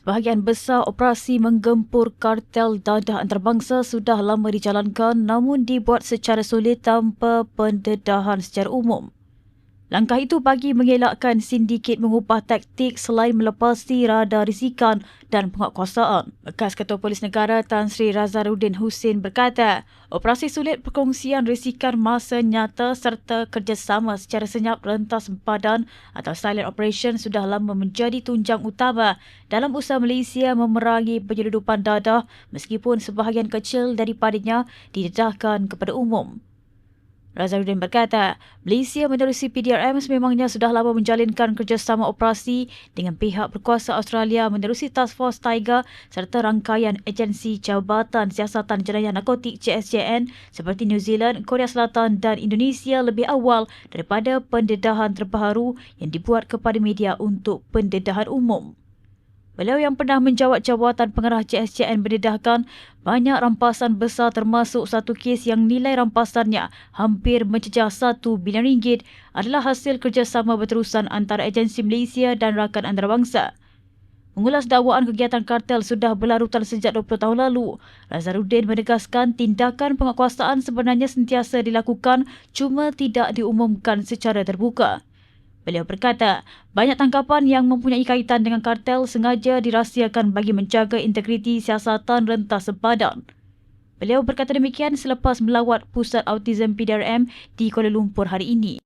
Sebahagian besar operasi menggempur kartel dadah antarabangsa sudah lama dijalankan namun dibuat secara sulit tanpa pendedahan secara umum. Langkah itu bagi mengelakkan sindiket mengubah taktik selain melepasi rada risikan dan penguatkuasaan. Bekas Ketua Polis Negara Tan Sri Razaruddin Hussein berkata, operasi sulit perkongsian risikan masa nyata serta kerjasama secara senyap rentas sempadan atau silent operation sudah lama menjadi tunjang utama dalam usaha Malaysia memerangi penyeludupan dadah meskipun sebahagian kecil daripadanya didedahkan kepada umum. Razaruddin berkata, Malaysia menerusi PDRM sememangnya sudah lama menjalinkan kerjasama operasi dengan pihak berkuasa Australia menerusi Task Force Tiger serta rangkaian agensi Jabatan Siasatan Jenayah Narkotik CSJN seperti New Zealand, Korea Selatan dan Indonesia lebih awal daripada pendedahan terbaru yang dibuat kepada media untuk pendedahan umum. Beliau yang pernah menjawat jawatan pengarah CSCN berdedahkan banyak rampasan besar termasuk satu kes yang nilai rampasannya hampir mencecah 1 bilion ringgit adalah hasil kerjasama berterusan antara agensi Malaysia dan rakan antarabangsa. Mengulas dakwaan kegiatan kartel sudah berlarutan sejak 20 tahun lalu, Razaruddin menegaskan tindakan penguatkuasaan sebenarnya sentiasa dilakukan cuma tidak diumumkan secara terbuka. Beliau berkata, banyak tangkapan yang mempunyai kaitan dengan kartel sengaja dirahsiakan bagi menjaga integriti siasatan rentas sepadan. Beliau berkata demikian selepas melawat pusat autism PDRM di Kuala Lumpur hari ini.